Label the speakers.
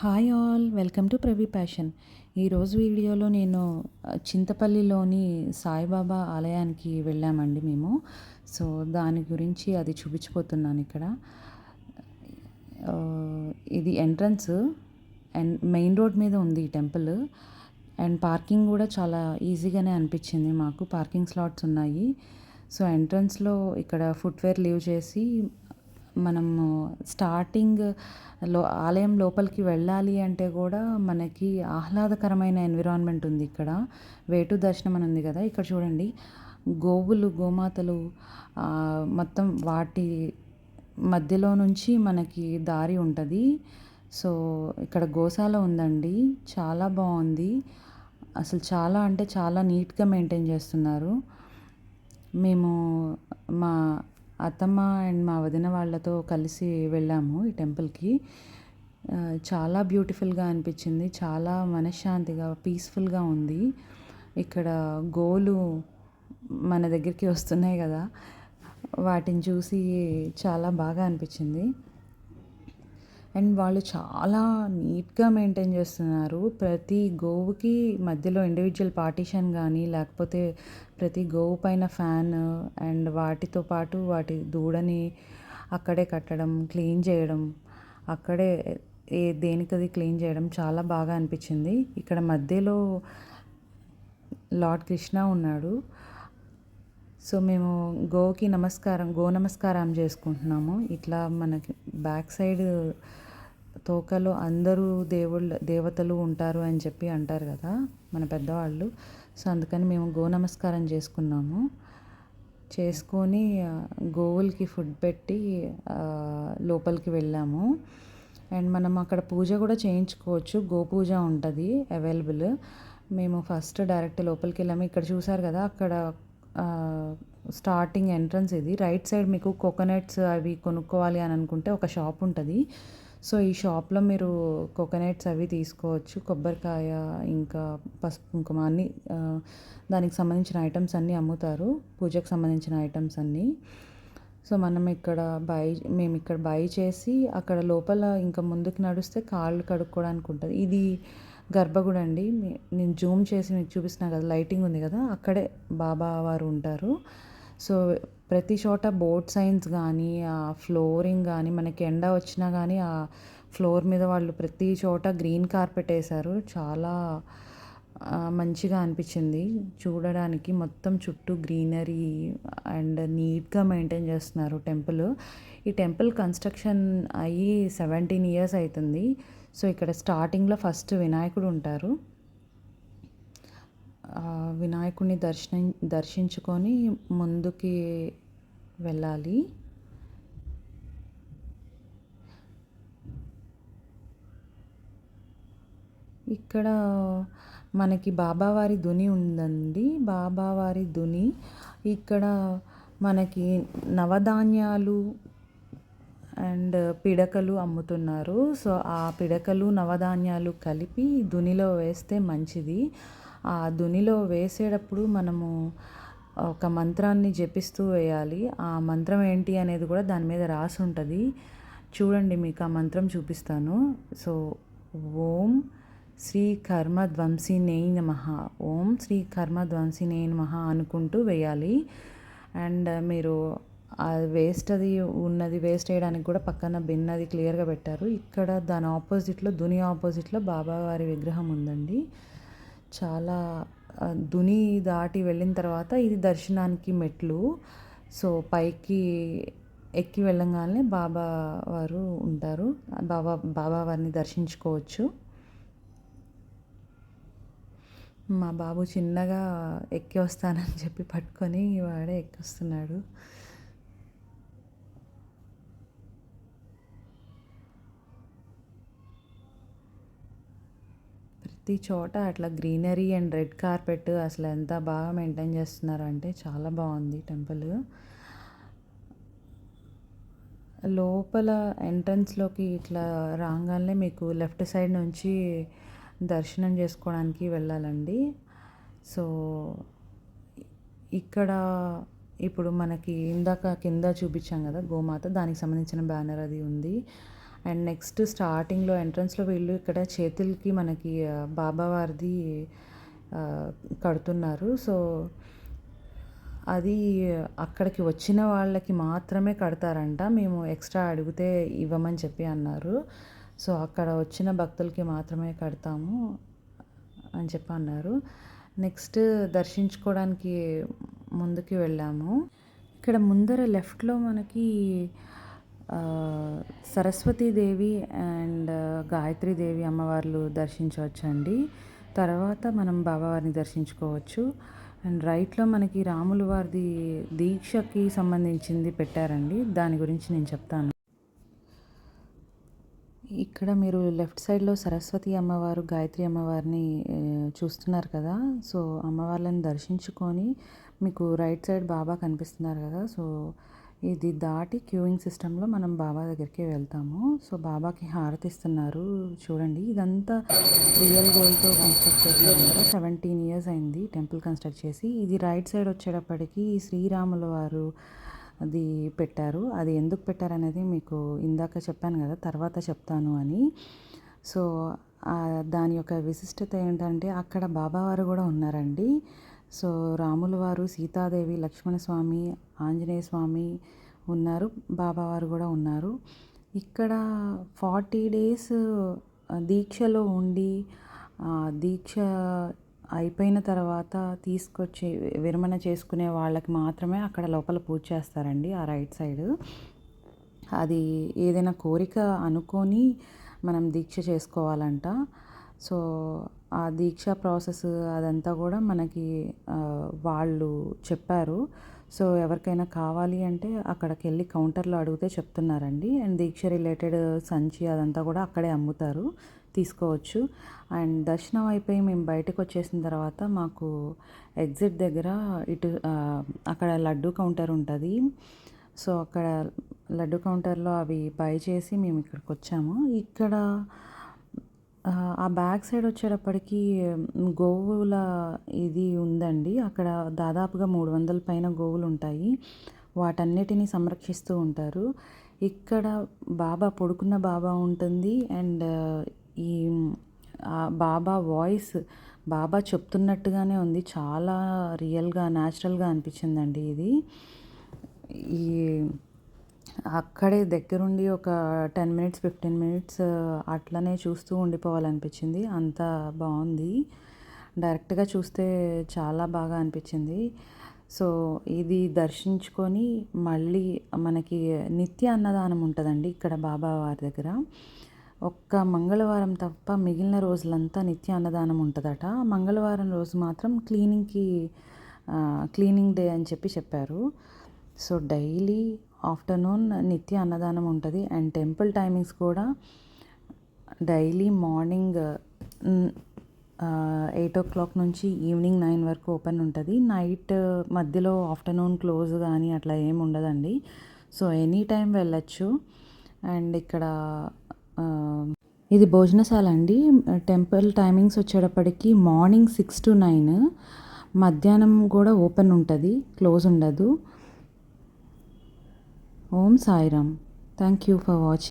Speaker 1: Hi all welcome to Pravi passion. ఈరోజు వీడియోలో నేను చింతపల్లిలోని సాయిబాబా ఆలయానికి వెళ్ళామండి మేము. సో దాని గురించి అది చూపించిపోతున్నాను ఇక్కడ. ఇది ఎంట్రన్స్ అండ్ మెయిన్ రోడ్ మీద ఉంది ఈ టెంపుల్. అండ్ పార్కింగ్ కూడా చాలా ఈజీగానే అనిపించింది మాకు. పార్కింగ్ స్లాట్స్ ఉన్నాయి. సో ఎంట్రన్స్లో ఇక్కడ ఫుట్వేర్ లీవ్ చేసి మనము స్టార్టింగ్లో ఆలయం లోపలికి వెళ్ళాలి అంటే కూడా మనకి ఆహ్లాదకరమైన ఎన్విరాన్మెంట్ ఉంది ఇక్కడ. వేటు దర్శనం అని ఉంది కదా ఇక్కడ చూడండి. గోవులు గోమాతలు మొత్తం వాటి మధ్యలో నుంచి మనకి దారి ఉంటుంది. సో ఇక్కడ గోశాల ఉందండి. చాలా బాగుంది. అసలు చాలా అంటే చాలా నీట్గా మెయింటైన్ చేస్తున్నారు. మేము మా అత్తమ్మ అండ్ మా వదిన వాళ్ళతో కలిసి వెళ్ళాము ఈ టెంపుల్కి. చాలా బ్యూటిఫుల్గా అనిపించింది. చాలా మనశ్శాంతిగా పీస్ఫుల్గా ఉంది. ఇక్కడ గోలు మన దగ్గరికి వస్తున్నాయి కదా వాటిని చూసి చాలా బాగా అనిపించింది. అండ్ వాళ్ళు చాలా నీట్గా మెయింటైన్ చేస్తున్నారు. ప్రతి గోవుకి మధ్యలో ఇండివిజువల్ పార్టీషన్ కానీ లేకపోతే ప్రతి గోవు పైన ఫ్యాన్ అండ్ వాటితో పాటు వాటి దూడని అక్కడే కట్టడం క్లీన్ చేయడం అక్కడే ఏ దేనికది క్లీన్ చేయడం చాలా బాగా అనిపించింది. ఇక్కడ మధ్యలో లార్డ్ కృష్ణ ఉన్నాడు. సో మేము గోకి నమస్కారం గో నమస్కారం చేసుకుంటున్నాము. ఇట్లా మనకి బ్యాక్ సైడ్ తోకలో అందరూ దేవుళ్ళ దేవతలు ఉంటారు అని చెప్పి అంటారు కదా మన పెద్దవాళ్ళు. సో అందుకని మేము గో నమస్కారం చేసుకున్నాము. చేసుకొని గోవులకి ఫుడ్ పెట్టి లోపలికి వెళ్ళాము. అండ్ మనం అక్కడ పూజ కూడా చేయించుకోవచ్చు. గో పూజ ఉంటుంది అవైలబుల్. మేము ఫస్ట్ డైరెక్ట్ లోపలికి వెళ్ళాము. ఇక్కడ చూసారు కదా అక్కడ స్టార్టింగ్ ఎంట్రన్స్ ఇది. రైట్ సైడ్ మీకు కోకోనట్స్ అవి కొనుక్కోవాలి అని అనుకుంటే ఒక షాప్ ఉంటుంది. సో ఈ షాప్లో మీరు కోకోనట్స్ అవి తీసుకోవచ్చు. కొబ్బరికాయ ఇంకా పసుపు కుంకుమ అన్ని దానికి సంబంధించిన ఐటమ్స్ అన్నీ అమ్ముతారు. పూజకు సంబంధించిన ఐటమ్స్ అన్నీ. సో మనం ఇక్కడ బై మేము ఇక్కడ బై చేసి అక్కడ లోపల ఇంకా ముందుకు నడిస్తే కాళ్ళు కడుక్కోవడానికి ఉంటుంది. ఇది గర్భగుడి అండి. నేను జూమ్ చేసి మీకు చూపిస్తున్నా కదా లైటింగ్ ఉంది కదా అక్కడే బాబా వారు ఉంటారు. సో ప్రతి చోట బోర్డ్ సైన్స్ కానీ ఆ ఫ్లోరింగ్ కానీ మనకి ఎండ వచ్చినా కానీ ఆ ఫ్లోర్ మీద వాళ్ళు ప్రతి చోట గ్రీన్ కార్పెట్ వేశారు. చాలా మంచిగా అనిపించింది. చూడడానికి మొత్తం చుట్టూ గ్రీనరీ అండ్ నీట్గా మెయింటైన్ చేస్తున్నారు టెంపుల్. ఈ టెంపుల్ కన్స్ట్రక్షన్ అయ్యి సెవెంటీన్ ఇయర్స్ అవుతుంది. సో ఇక్కడ స్టార్టింగ్లో ఫస్ట్ వినాయకుడు ఉంటారు. వినాయకుడిని దర్శనం దర్శించుకొని ముందుకి వెళ్ళాలి. ఇక్కడ మనకి బాబావారి దుని ఉందండి. బాబావారి దుని. ఇక్కడ మనకి నవధాన్యాలు అండ్ పిడకలు అమ్ముతున్నారు. సో ఆ పిడకలు నవధాన్యాలు కలిపి దునిలో వేస్తే మంచిది. ఆ దునిలో వేసేటప్పుడు మనము ఒక మంత్రాన్ని జపిస్తూ వేయాలి. ఆ మంత్రం ఏంటి అనేది కూడా దాని మీద రాసి ఉంటుంది. చూడండి మీకు ఆ మంత్రం చూపిస్తాను. సో ఓం శ్రీ కర్మ ధ్వంసినే నమ. ఓం శ్రీ కర్మ ధ్వంసినే నమ అనుకుంటూ వేయాలి. అండ్ మీరు అది వేస్ట్ అది ఉన్నది వేస్ట్ చేయడానికి కూడా పక్కన బిన్ అది క్లియర్గా పెట్టారు. ఇక్కడ దాని ఆపోజిట్లో దుని ఆపోజిట్లో బాబావారి విగ్రహం ఉందండి. చాలా దుని దాటి వెళ్ళిన తర్వాత ఇది దర్శనానికి మెట్లు. సో పైకి ఎక్కి వెళ్ళంగానే బాబా వారు ఉంటారు. బాబా బాబా వారిని దర్శించుకోవచ్చు. మా బాబు చిన్నగా ఎక్కి వస్తానని చెప్పి పట్టుకొని వాడే ఎక్కొస్తున్నాడు. ప్రతి చోట అట్లా గ్రీనరీ అండ్ రెడ్ కార్పెట్ అసలు ఎంత బాగా మెయింటైన్ చేస్తున్నారు అంటే చాలా బాగుంది టెంపుల్. లోపల ఎంట్రన్స్లోకి ఇట్లా రాగానే మీకు లెఫ్ట్ సైడ్ నుంచి దర్శనం చేసుకోవడానికి వెళ్ళాలండి. సో ఇక్కడ ఇప్పుడు మనకి ఇందాక కింద చూపించాం కదా గోమాత దానికి సంబంధించిన బ్యానర్ అది ఉంది. అండ్ నెక్స్ట్ స్టార్టింగ్లో ఎంట్రన్స్లో వీళ్ళు ఇక్కడ చేతులకి మనకి బాబావారిది కడుతున్నారు. సో అది అక్కడికి వచ్చిన వాళ్ళకి మాత్రమే కడతారంట. మేము ఎక్స్ట్రా అడిగితే ఇవ్వమని చెప్పి అన్నారు. సో అక్కడ వచ్చిన భక్తులకి మాత్రమే కడతాము అని చెప్పి అన్నారు. నెక్స్ట్ దర్శించుకోవడానికి ముందుకి వెళ్ళాము. ఇక్కడ ముందర లెఫ్ట్లో మనకి సరస్వతీదేవి అండ్ గాయత్రీదేవి అమ్మవార్లు దర్శించవచ్చండి. తర్వాత మనం బాబావారిని దర్శించుకోవచ్చు. అండ్ రైట్లో మనకి రాములు వారిది దీక్షకి సంబంధించింది పెట్టారండి. దాని గురించి నేను చెప్తాను. ఇక్కడ మీరు లెఫ్ట్ సైడ్లో సరస్వతి అమ్మవారు గాయత్రి అమ్మవారిని చూస్తున్నారు కదా. సో అమ్మవార్లను దర్శించుకొని మీకు రైట్ సైడ్ బాబా కనిపిస్తున్నారు కదా. సో ఇది దాటి క్యూయింగ్ సిస్టంలో మనం బాబా దగ్గరికి వెళ్తాము. సో బాబాకి హారతి ఇస్తున్నారు చూడండి ఇదంతా రియల్ గోల్డ్తో కన్స్ట్రక్ట్ చేసినారు సెవెంటీన్ ఇయర్స్ అయింది టెంపుల్ కన్స్ట్రక్ట్ చేసి. ఇది రైట్ సైడ్ వచ్చేటప్పటికి శ్రీరాముల వారు అది పెట్టారు. అది ఎందుకు పెట్టారనేది మీకు ఇందాక చెప్పాను కదా తర్వాత చెప్తాను అని. సో దాని యొక్క విశిష్టత ఏంటంటే అక్కడ బాబావారు కూడా ఉన్నారండి. సో రాముల వారు సీతాదేవి లక్ష్మణస్వామి ఆంజనేయ స్వామి ఉన్నారు బాబావారు కూడా ఉన్నారు. ఇక్కడ ఫార్టీ డేస్ దీక్షలో ఉండి దీక్ష అయిపోయిన తర్వాత తీసుకొచ్చి విరమణ చేసుకునే వాళ్ళకి మాత్రమే అక్కడ లోపల పూజ చేస్తారండి ఆ రైట్ సైడ్. అది ఏదైనా కోరిక అనుకొని మనం దీక్ష చేసుకోవాలంట. సో ఆ దీక్ష ప్రాసెస్ అదంతా కూడా మనకి వాళ్ళు చెప్పారు. సో ఎవరికైనా కావాలి అంటే అక్కడికి వెళ్ళి కౌంటర్లో అడిగితే చెప్తున్నారండి. అండ్ దీక్ష రిలేటెడ్ సంచి అదంతా కూడా అక్కడే అమ్ముతారు తీసుకోవచ్చు. అండ్ దర్శనం అయిపోయి మేము బయటకు వచ్చేసిన తర్వాత మాకు ఎగ్జిట్ దగ్గర ఇటు అక్కడ లడ్డు కౌంటర్ ఉంటుంది. సో అక్కడ లడ్డు కౌంటర్లో అవి బై చేసి మేము ఇక్కడికి వచ్చాము ఇక్కడ ఆ, బ్యాక్ సైడ్ వచ్చేటప్పటికి గోవుల ఇది ఉందండి. అక్కడ దాదాపుగా మూడు వందల పైన గోవులు ఉంటాయి. వాటన్నిటిని సంరక్షిస్తూ ఉంటారు. ఇక్కడ బాబా పడుకున్న బాబా ఉంటుంది. అండ్ ఈ ఆ బాబా వాయిస్ బాబా చెప్తున్నట్టుగానే ఉంది. చాలా రియల్గా న్యాచురల్గా అనిపించిందండి ఇది. ఈ అక్కడే దగ్గరుండి ఒక టెన్ మినిట్స్ ఫిఫ్టీన్ మినిట్స్ అట్లనే చూస్తూ ఉండిపోవాలనిపించింది. అంత బాగుంది డైరెక్ట్గా చూస్తే చాలా బాగా అనిపించింది. సో ఇది దర్శించుకొని మళ్ళీ మనకి నిత్య అన్నదానం ఉంటుందండి ఇక్కడ బాబా వారి దగ్గర. ఒక్క మంగళవారం తప్ప మిగిలిన రోజులంతా నిత్య అన్నదానం ఉంటుందట. మంగళవారం రోజు మాత్రం క్లీనింగ్కి క్లీనింగ్ డే అని చెప్పి చెప్పారు. సో డైలీ ఆఫ్టర్నూన్ నిత్య అన్నదానం ఉంటుంది. అండ్ టెంపుల్ టైమింగ్స్ కూడా daily morning eight o'clock నుంచి ఈవినింగ్ నైన్ వరకు ఓపెన్ ఉంటుంది. నైట్ మధ్యలో ఆఫ్టర్నూన్ క్లోజ్ కానీ అట్లా ఏమి ఉండదండి. సో ఎనీ టైం వెళ్ళచ్చు. అండ్ ఇక్కడ ఇది భోజనశాల అండి. టెంపుల్ టైమింగ్స్ వచ్చేటప్పటికి మార్నింగ్ సిక్స్ టు నైన్ మధ్యాహ్నం కూడా ఓపెన్ ఉంటుంది. క్లోజ్ ఉండదు. ఓం Sairam thank you for watching